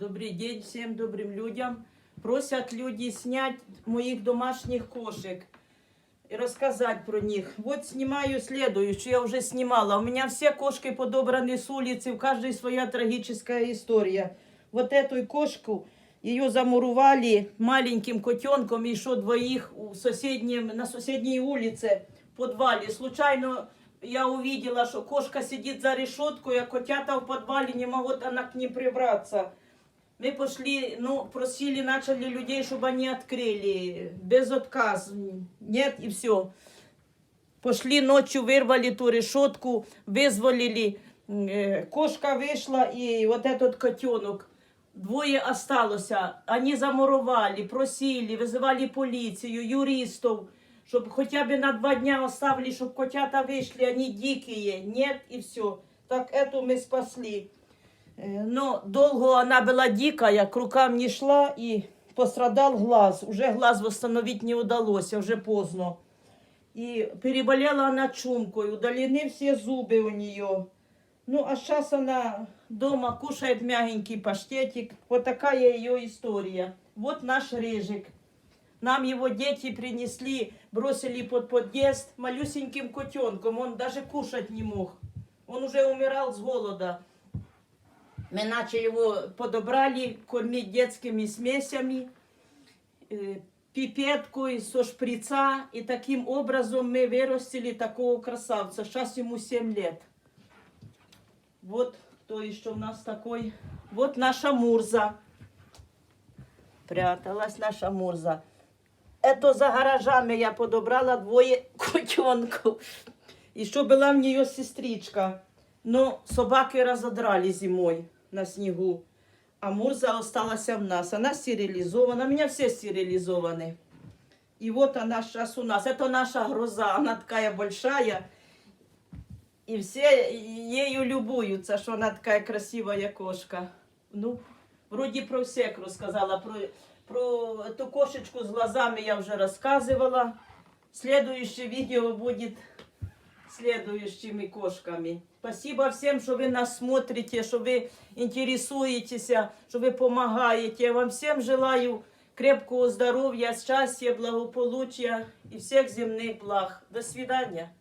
Добрый день всем добрым людям. Просят люди снять моих домашних кошек и рассказать про них. Вот снимаю следующую, я уже снимала. У меня все кошки подобраны с улицы, у каждой своя трагическая история. Вот эту кошку, ее замуровали маленьким котенком, еще двоих у соседнем, на соседней улице в подвале. Случайно я увидела, что кошка сидит за решеткой, а котята в подвале не могут она к ним прибраться. Мы пошли, ну, просили, начали людей, чтобы они открыли. Без отказа. Нет, и все. Пошли ночью, вырвали ту решетку, вызволили. Э, Кошка вышла, и вот этот котенок. Двое осталось. Они замуровали, просили, вызывали полицию, юристов, чтобы хотя бы на два дня оставили, чтобы котята вышли, они дикие. Нет, и все. Так эту мы спасли. Э, Но долго она была дикая, к рукам не шла и пострадал глаз. Уже глаз восстановить не удалось, уже поздно. И переболела она чумкой, удалены все зубы у нее. Ну, а сейчас она дома кушает мягенький паштетик. Вот такая ее история. Вот наш рыжик. Нам его дети принесли, бросили под подъезд малюсеньким котенком. Он даже кушать не мог. Он уже умирал с голода. Мы начали его подобрали, кормить детскими смесями, э, пипеткой со шприца. И таким образом мы вырастили такого красавца. Сейчас ему 7 лет. Вот кто еще у нас такой. Вот наша Мурза. Пряталась наша Мурза. Это за гаражами я подобрала двоє котенков. І що була в нее сестричка. Но собаки разодрали зимой на снегу. А Мурза осталась в нас. Она стерилизована. У меня все стерилизованы. И вот она сейчас у нас. Это наша гроза. Она такая большая. И все ею любуются, что она такая красивая кошка. Ну, вроде про всех рассказала. Про, про эту кошечку с глазами я уже рассказывала. Следующее видео будет следующими кошками. Спасибо всем, что вы нас смотрите, что вы интересуетесь, что вы помогаете. Я вам всем желаю крепкого здоровья, счастья, благополучия и всех земных благ. До свидания.